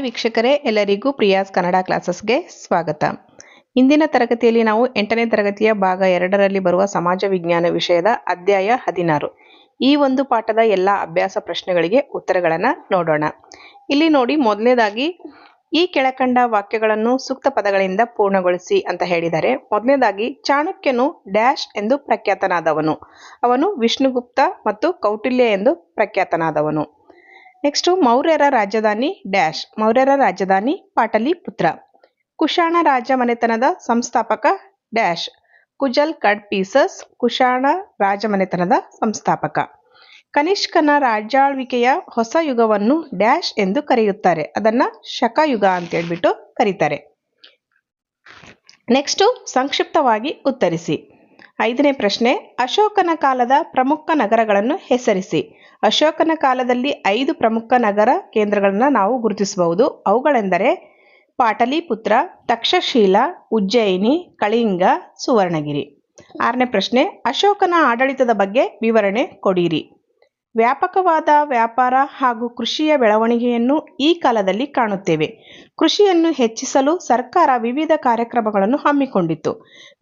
ವೀಕ್ಷಕರೇ, ಎಲ್ಲರಿಗೂ ಪ್ರಿಯಾಸ್ ಕನ್ನಡ ಕ್ಲಾಸಸ್ಗೆ ಸ್ವಾಗತ. ಇಂದಿನ ತರಗತಿಯಲ್ಲಿ ನಾವು ಎಂಟನೇ ತರಗತಿಯ ಭಾಗ ಎರಡರಲ್ಲಿ ಬರುವ ಸಮಾಜ ವಿಜ್ಞಾನ ವಿಷಯದ ಅಧ್ಯಾಯ ಹದಿನಾರು. ಈ ಒಂದು ಪಾಠದ ಎಲ್ಲ ಅಭ್ಯಾಸ ಪ್ರಶ್ನೆಗಳಿಗೆ ಉತ್ತರಗಳನ್ನು ನೋಡೋಣ. ಇಲ್ಲಿ ನೋಡಿ ಮೊದಲನೇದಾಗಿ ಈ ಕೆಳಕಂಡ ವಾಕ್ಯಗಳನ್ನು ಸೂಕ್ತ ಪದಗಳಿಂದ ಪೂರ್ಣಗೊಳಿಸಿ ಅಂತ ಹೇಳಿದ್ದಾರೆ ಮೊದಲನೇದಾಗಿ ಚಾಣಕ್ಯನು ಡ್ಯಾಶ್ ಎಂದು ಪ್ರಖ್ಯಾತನಾದವನು. ಅವನು ವಿಷ್ಣುಗುಪ್ತ ಮತ್ತು ಕೌಟಿಲ್ಯ ಎಂದು ಪ್ರಖ್ಯಾತನಾದವನು. ನೆಕ್ಸ್ಟು ಮೌರ್ಯರ ರಾಜಧಾನಿ ಡ್ಯಾಶ್ ಮೌರ್ಯರ ರಾಜಧಾನಿ ಪಾಟಲಿಪುತ್ರ. ಕುಶಾಣ ರಾಜ ಮನೆತನದ ಸಂಸ್ಥಾಪಕ ಡ್ಯಾಶ್ ಕುಜಲ್ ಕಡ್ ಪೀಸಸ್ ಕುಶಾಣ ರಾಜಮನೆತನದ ಸಂಸ್ಥಾಪಕ. ಕನಿಷ್ಕನ ರಾಜ್ಯಾಳ್ವಿಕೆಯ ಹೊಸ ಯುಗವನ್ನು ಡ್ಯಾಶ್ ಎಂದು ಕರೆಯುತ್ತಾರೆ. ಅದನ್ನ ಶಕಯುಗ ಅಂತ ಹೇಳ್ಬಿಟ್ಟು ಕರೀತಾರೆ. ನೆಕ್ಸ್ಟು ಸಂಕ್ಷಿಪ್ತವಾಗಿ ಉತ್ತರಿಸಿ. ಐದನೇ ಪ್ರಶ್ನೆ, ಅಶೋಕನ ಕಾಲದ ಪ್ರಮುಖ ನಗರಗಳನ್ನು ಹೆಸರಿಸಿ. ಅಶೋಕನ ಕಾಲದಲ್ಲಿ ಐದು ಪ್ರಮುಖ ನಗರ ಕೇಂದ್ರಗಳನ್ನು ನಾವು ಗುರುತಿಸಬಹುದು. ಅವುಗಳೆಂದರೆ ಪಾಟಲಿಪುತ್ರ, ತಕ್ಷಶೀಲ, ಉಜ್ಜಯಿನಿ, ಕಳಿಂಗ, ಸುವರ್ಣಗಿರಿ. ಆರನೇ ಪ್ರಶ್ನೆ, ಅಶೋಕನ ಆಡಳಿತದ ಬಗ್ಗೆ ವಿವರಣೆ ಕೊಡಿರಿ. ವ್ಯಾಪಕವಾದ ವ್ಯಾಪಾರ ಹಾಗೂ ಕೃಷಿಯ ಬೆಳವಣಿಗೆಯನ್ನು ಈ ಕಾಲದಲ್ಲಿ ಕಾಣುತ್ತೇವೆ. ಕೃಷಿಯನ್ನು ಹೆಚ್ಚಿಸಲು ಸರ್ಕಾರ ವಿವಿಧ ಕಾರ್ಯಕ್ರಮಗಳನ್ನು ಹಮ್ಮಿಕೊಂಡಿತ್ತು.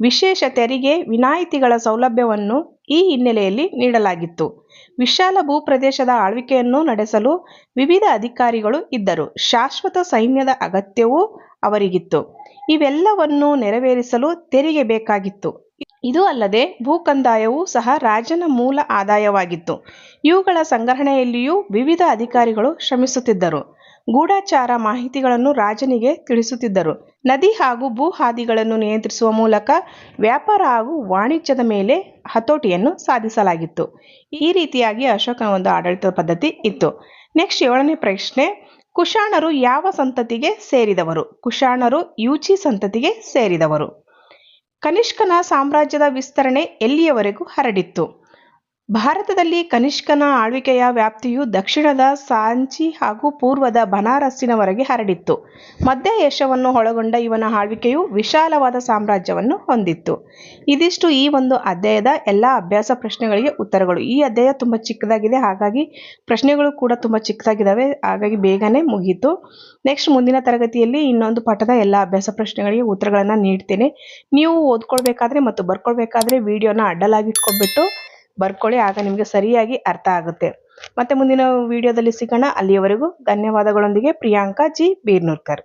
ವಿಶೇಷ ತೆರಿಗೆ, ವಿನಾಯಿತಿಗಳ ಸೌಲಭ್ಯವನ್ನು ಈ ಹಿನ್ನೆಲೆಯಲ್ಲಿ ನೀಡಲಾಗಿತ್ತು. ವಿಶಾಲ ಭೂಪ್ರದೇಶದ ಆಳ್ವಿಕೆಯನ್ನು ನಡೆಸಲು ವಿವಿಧ ಅಧಿಕಾರಿಗಳು ಇದ್ದರು. ಶಾಶ್ವತ ಸೈನ್ಯದ ಅಗತ್ಯವೂ ಅವರಿಗಿತ್ತು. ಇವೆಲ್ಲವನ್ನು ನೆರವೇರಿಸಲು ತೆರಿಗೆ ಬೇಕಾಗಿತ್ತು. ಇದು ಅಲ್ಲದೆ ಭೂಕಂದಾಯವೂ ಸಹ ರಾಜನ ಮೂಲ ಆದಾಯವಾಗಿತ್ತು. ಇವುಗಳ ಸಂಗ್ರಹಣೆಯಲ್ಲಿಯೂ ವಿವಿಧ ಅಧಿಕಾರಿಗಳು ಶ್ರಮಿಸುತ್ತಿದ್ದರು. ಗೂಢಚಾರ ಮಾಹಿತಿಗಳನ್ನು ರಾಜನಿಗೆ ತಿಳಿಸುತ್ತಿದ್ದರು. ನದಿ ಹಾಗೂ ಭೂ ಹಾದಿಗಳನ್ನು ನಿಯಂತ್ರಿಸುವ ಮೂಲಕ ವ್ಯಾಪಾರ ಹಾಗೂ ವಾಣಿಜ್ಯದ ಮೇಲೆ ಹತೋಟಿಯನ್ನು ಸಾಧಿಸಲಾಗಿತ್ತು. ಈ ರೀತಿಯಾಗಿ ಅಶೋಕನ ಒಂದು ಆಡಳಿತ ಪದ್ಧತಿ ಇತ್ತು. ನೆಕ್ಸ್ಟ್ ಏಳನೇ ಪ್ರಶ್ನೆ, ಕುಶಾಣರು ಯಾವ ಸಂತತಿಗೆ ಸೇರಿದವರು? ಕುಶಾಣರು ಯೂಚಿ ಸಂತತಿಗೆ ಸೇರಿದವರು. ಕನಿಷ್ಕನ ಸಾಮ್ರಾಜ್ಯದ ವಿಸ್ತರಣೆ ಎಲ್ಲಿಯವರೆಗೂ ಹರಡಿತ್ತು? ಭಾರತದಲ್ಲಿ ಕನಿಷ್ಕನ ಆಳ್ವಿಕೆಯ ವ್ಯಾಪ್ತಿಯು ದಕ್ಷಿಣದ ಸಾಂಚಿ ಹಾಗೂ ಪೂರ್ವದ ಬನಾರಸ್ಸಿನವರೆಗೆ ಹರಡಿತ್ತು. ಮಧ್ಯ ಏಷ್ಯಾವನ್ನು ಒಳಗೊಂಡ ಇವನ ಆಳ್ವಿಕೆಯು ವಿಶಾಲವಾದ ಸಾಮ್ರಾಜ್ಯವನ್ನು ಹೊಂದಿತ್ತು. ಇದಿಷ್ಟು ಈ ಒಂದು ಅಧ್ಯಾಯದ ಎಲ್ಲ ಅಭ್ಯಾಸ ಪ್ರಶ್ನೆಗಳಿಗೆ ಉತ್ತರಗಳು. ಈ ಅಧ್ಯಾಯ ತುಂಬ ಚಿಕ್ಕದಾಗಿದೆ, ಹಾಗಾಗಿ ಪ್ರಶ್ನೆಗಳು ಕೂಡ ತುಂಬ ಚಿಕ್ಕದಾಗಿದ್ದಾವೆ, ಹಾಗಾಗಿ ಬೇಗನೆ ಮುಗೀತು. ನೆಕ್ಸ್ಟ್ ಮುಂದಿನ ತರಗತಿಯಲ್ಲಿ ಇನ್ನೊಂದು ಪಾಠದ ಎಲ್ಲ ಅಭ್ಯಾಸ ಪ್ರಶ್ನೆಗಳಿಗೆ ಉತ್ತರಗಳನ್ನು ನೀಡ್ತೇನೆ. ನೀವು ಓದ್ಕೊಳ್ಬೇಕಾದ್ರೆ ಮತ್ತು ಬರ್ಕೊಳ್ಬೇಕಾದ್ರೆ ವಿಡಿಯೋನ ಅಡ್ಡಲಾಗಿ ಇಟ್ಕೊಂಡ್ಬಿಟ್ಟು ಬರ್ಕೊಳ್ಳಿ, ಆಗ ನಿಮಗೆ ಸರಿಯಾಗಿ ಅರ್ಥ ಆಗುತ್ತೆ. ಮತ್ತೆ ಮುಂದಿನ ವಿಡಿಯೋದಲ್ಲಿ ಸಿಗೋಣ. ಅಲ್ಲಿಯವರೆಗೂ ಧನ್ಯವಾದಗಳೊಂದಿಗೆ ಪ್ರಿಯಾಂಕಾ ಜಿ ಬೀರ್ನೂರ್ಕರ್.